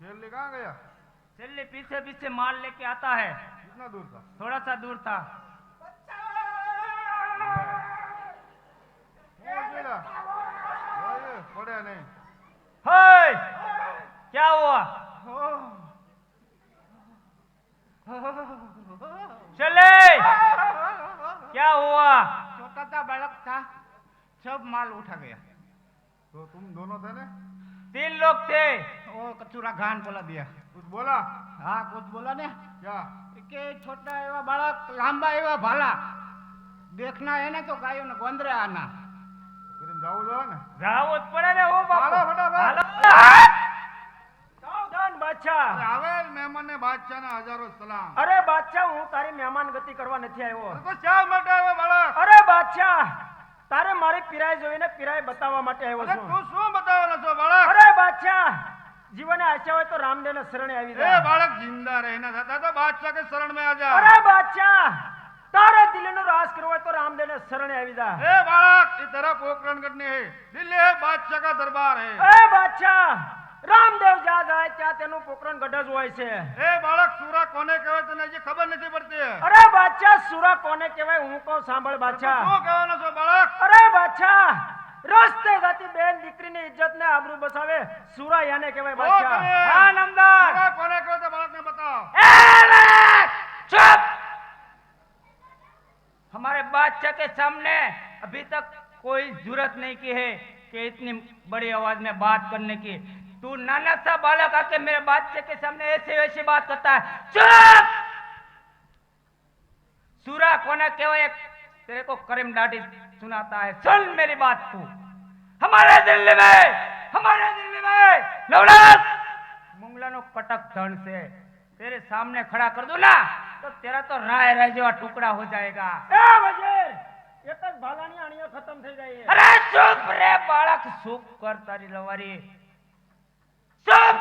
खेल कहाँ गया? चलिए पीछे पीछे माल लेके आता है। कितना दूर था? थोड़ा सा दूर था। पड़ा नहीं। हे क्या हुआ? चले! क्या हुआ? छोटा सा बालक था। सब माल उठा गया। तो तुम दोनों थे ना? तीन लोग थे वो कचूरा घान बोला दिया कुछ बोला हाँ कुछ बोला ने क्या કે છોટા એવા બાળક લાંબા એવા ભાલા દેખના એને તો ગાયો ને ગોંદરે આના करीब जाओ जाओ ना જાવો જ પડે ને ઓ બાપુ હાલો ફટાફટ. હાલો. સાવધાન બાદશાહ આવે મહેમાન ને બાદશાહ ને હજારો સલામ અરે બાદશાહ હું તારી મહેમાન ગતિ કરવા નથી આવ્યો તો શા માટે આવ્યો બાળક અરે બાદશાહ તારે મારી પીરાય જોઈને પીરાય બતાવવા માટે આવ્યો અરે છું તું શું બતાવવાનો છો બાળક અરે બાદશાહ જીવને આશા હોય તો રામદેવ શરણે આવી જાય બાળક જિંદા રહેના થતા તો બાદશાહ કે શરણમાં આજા અરે બાદશાહ તારે દિલ્હીનો રાજ કરવો હોય તો રામદેવ શરણે આવી જા. એ બાળક એ તારા પોકરણ કટની હે. દિલ્હી બાદશાહ કા દરબાર હે. એ બાદશાહ રામદેવ જા જાય ત્યાં તેનું પોકરણ ગઢ જ હોય છે. એ બાળક સુરા કોને કહેવાય તને હજી ખબર નથી પડતી અરે બાદશાહ સુરા કોને કહેવાય હું કહું સાંભળ બાદશાહ. શું કહેવાનો છો બાળક? અરે બાદશાહ રસ્તે જાતી બેન દીકરીની ઇજ્જત ને આબરૂ બસાવે સુરા યાને કહેવાય ओ બાદશાહ करे। हाँ नमदार सूरा कोने कहे तो बालक ने बताओ चुप हमारे बादशाह के सामने अभी तक कोई जरूरत नहीं की है कि इतनी बड़ी आवाज में बात करने की तू नाना सा बालक आके मेरे बादशाह के सामने ऐसे वैसे बात करता है चुप सूरा कोने केवल तेरे को करीम डाटी सुनाता है सुन मेरी बात तू हमारे दिल्ली में हमारे दिल्ली में नवनाथ मुंगला नो कटक धन से तेरे सामने खड़ा कर दूं ना तो तेरा तो राय रह जेवा टुकड़ा हो जाएगा એ વજીર એક જ ભાલાની આણીઓ ખતમ થઈ જાય છે. अरे चुप रे बालक चुप कर तारी लवारी चुप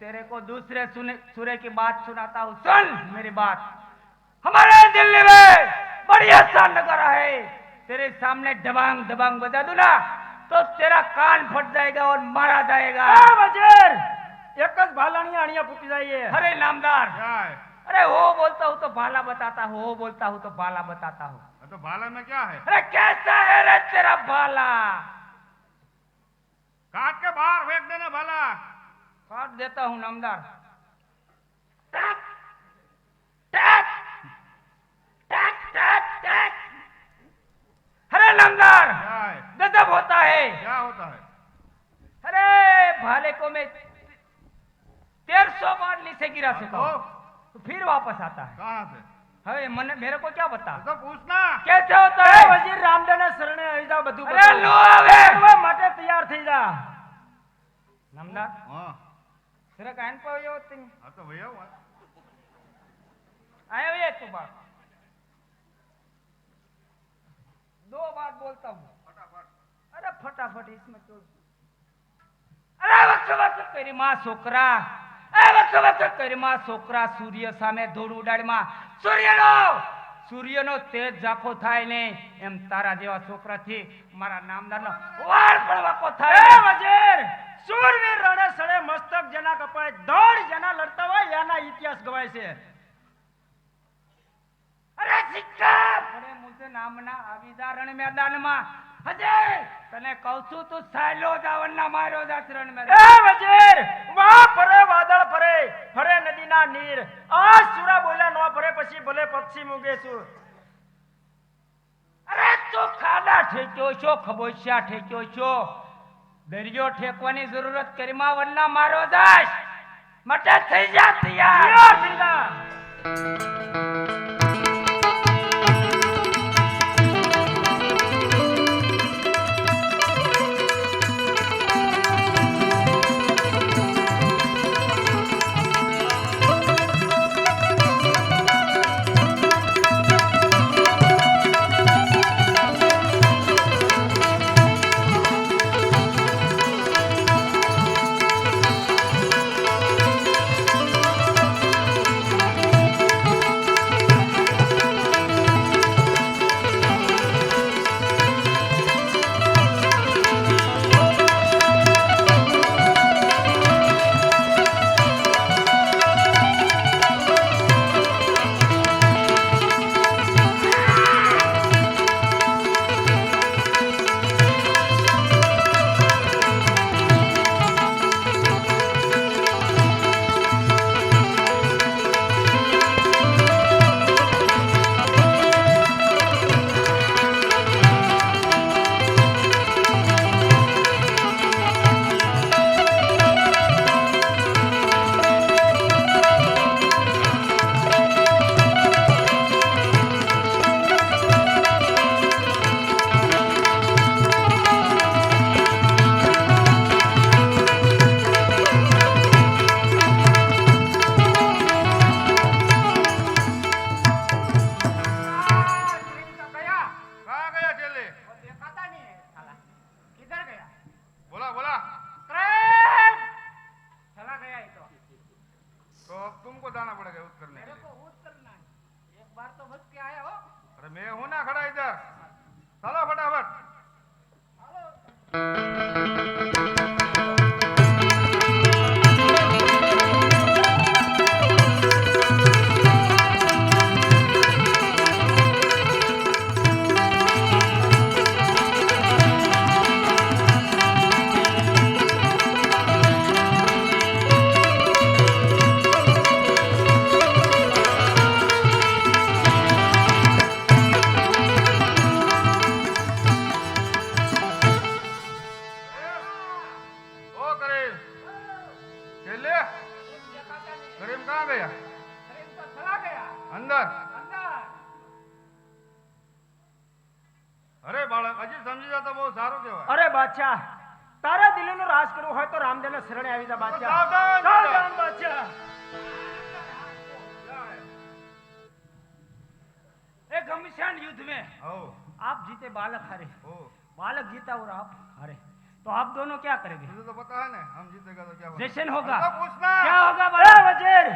तेरे को दूसरे सुने सुरे की बात सुनाता हूँ सुन मेरी बात हमारे दिल्ली में बड़ी आसान नगारा है तेरे सामने दबांग दबांग बजा दू ना तो तेरा कान फट जाएगा और मारा जाएगा वजीर एक भालानिया अड़िया फूटी जाइए अरे नामदार अरे हो बोलता हूँ तो भाला बताता हूँ वो बोलता हूँ तो भाला बताता हूँ तो भाला में क्या है अरे कैसा है रे तेरा भाला काट के बाहर फेंक देना भाला काट देता हूँ नामदार गिरा चुका तो हूँ तो फिर वापस आता है कहाँ से अरे मन मेरे को क्या बता तो पूछना कैसे होता એ है વજીર રામદેવને શરણે આવી જાઓ બધું અરે બતાવો. લો હવે કરવા માટે તૈયાર થઈ જા नामदार हाँ तेरा कहन पर हो तुम हाँ तो भैया हुआ आए हुए तू बात दो बात बोलता हूँ फटाफट अरे फटाफट इसमें तो અરે વખત વખત કરી માં છોકરા એ વખત વખત કરી છોકરા સૂર્ય સામે ધૂળ ઉડાડમાં સૂર્યનો! સૂર્યનો તેજ ઝાંખો થાય ને એમ તારા જેવા છોકરાથી મારા નામદારનો વાળ પણ વાકો થાય વજીર સૂરવીર રણે સડે મસ્તક જેના કપાય દોડ જેના લડતા હોય એના ઇતિહાસ ગવાય છે. અરે સિક્કા! અરે મુજે નામના આવીજા રણ મેદાનમાં તને કહું છું તું સાયલો જાવણના મારો જાત રણ એ વજીર વાદળ ફરે ફરે નદીના નીર. આ સુરા બોલ્યા નો ફરે પછી ભલે પક્ષી મૂગે છું. અરે તું ખાડા ઠેક્યો છો ખબોશિયા ઠેક્યો છો. દરિયો ઠેકવાની જરૂરત કરીમાં વરના મારો દાસ મટે થઈ જા તૈયાર. બાદશાહ સાવધાન! સાવધાન બાદશાહ ए घमसान युद्ध में ओ आप जीते बालक हारे ओ बालक जीता और आप हारे तो आप दोनों क्या करेंगे तुझे तो पता है ना हम जीतेगा तो क्या होगा जैसे होगा हमको पूछना क्या होगा એ बालक વજીર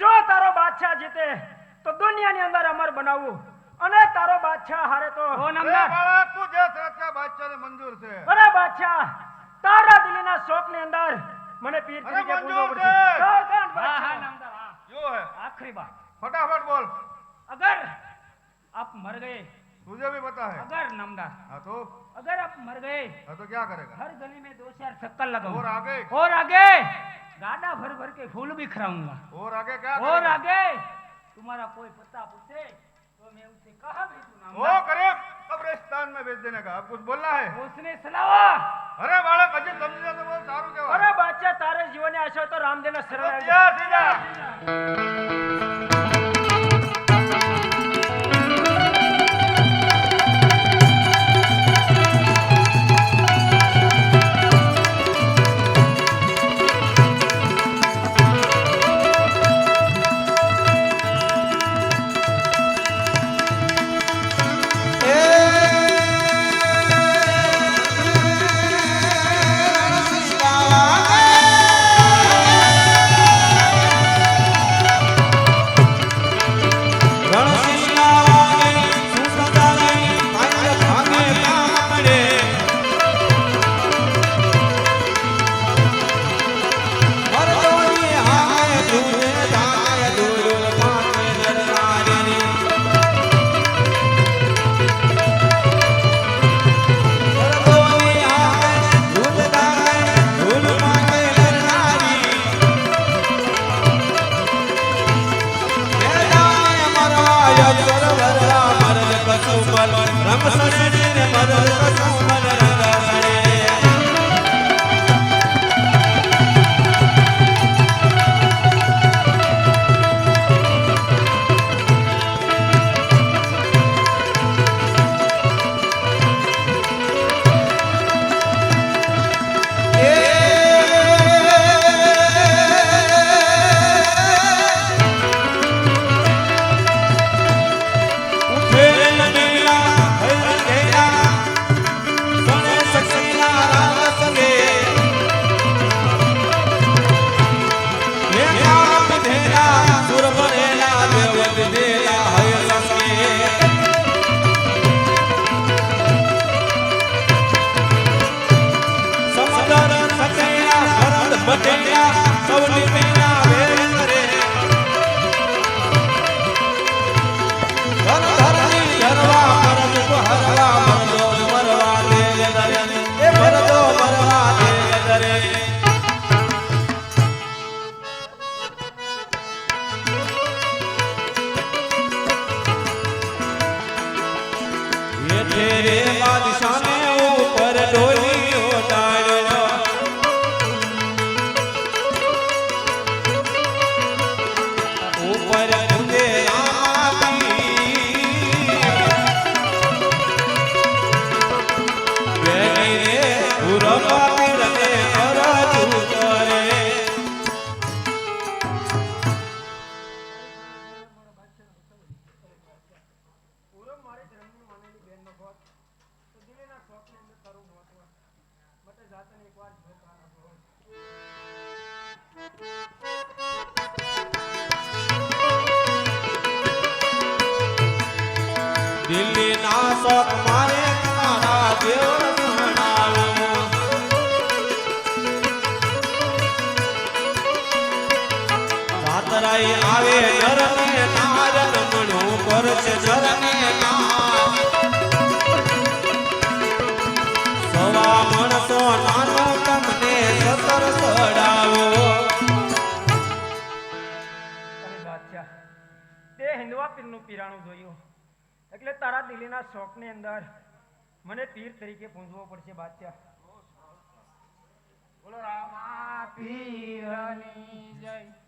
જો તારો બાદશાહ જીતે તો દુનિયાની અંદર અમર બનાવવું અને તારો બાદશાહ હારે તો वो ए, नंबर बालक तू जैसे अच्छा बादशाह ने मंजूर से અરે બાદશાહ તારા દિલના શોખની અંદર મને પીર અરે તરીકે મંજૂર પૂજવો છે. પડશે સાવધાન हाँ हाँ બાદશાહ. नंबर हाँ यो है आखिरी बात फटाफट बोल अगर आप मर गए तुझे भी पता है अगर नमदार हाँ तो अगर आप मर गए हाँ तो क्या करेगा हर गली में दो चार चक्कर लगाऊंगा और आगे और आगे गाड़ा भर भर के फूल बिखराऊंगा और आगे क्या और करेगा आगे तुम्हारा कोई पता पूछे तो मैं उसे कहा भेजू वो नाम करीब कब्रिस्तान में भेज देने का अब कुछ बोलना है उसने सलावा अरे बालक अजी समझी जा तो बहुत सारू केवा અરે બાદશાહ તારે જીવનની આશા હોય તો રામદેવના શરણે રામ સરણ મદદ કસું મન તે હિન્દવા પીરનું પીરાણું જોયું. એટલે તારા દિલ્હીના શોખની અંદર મને પીર તરીકે પૂંજવો પડશે, બાદશાહ. બોલો રામા, પીરની જય.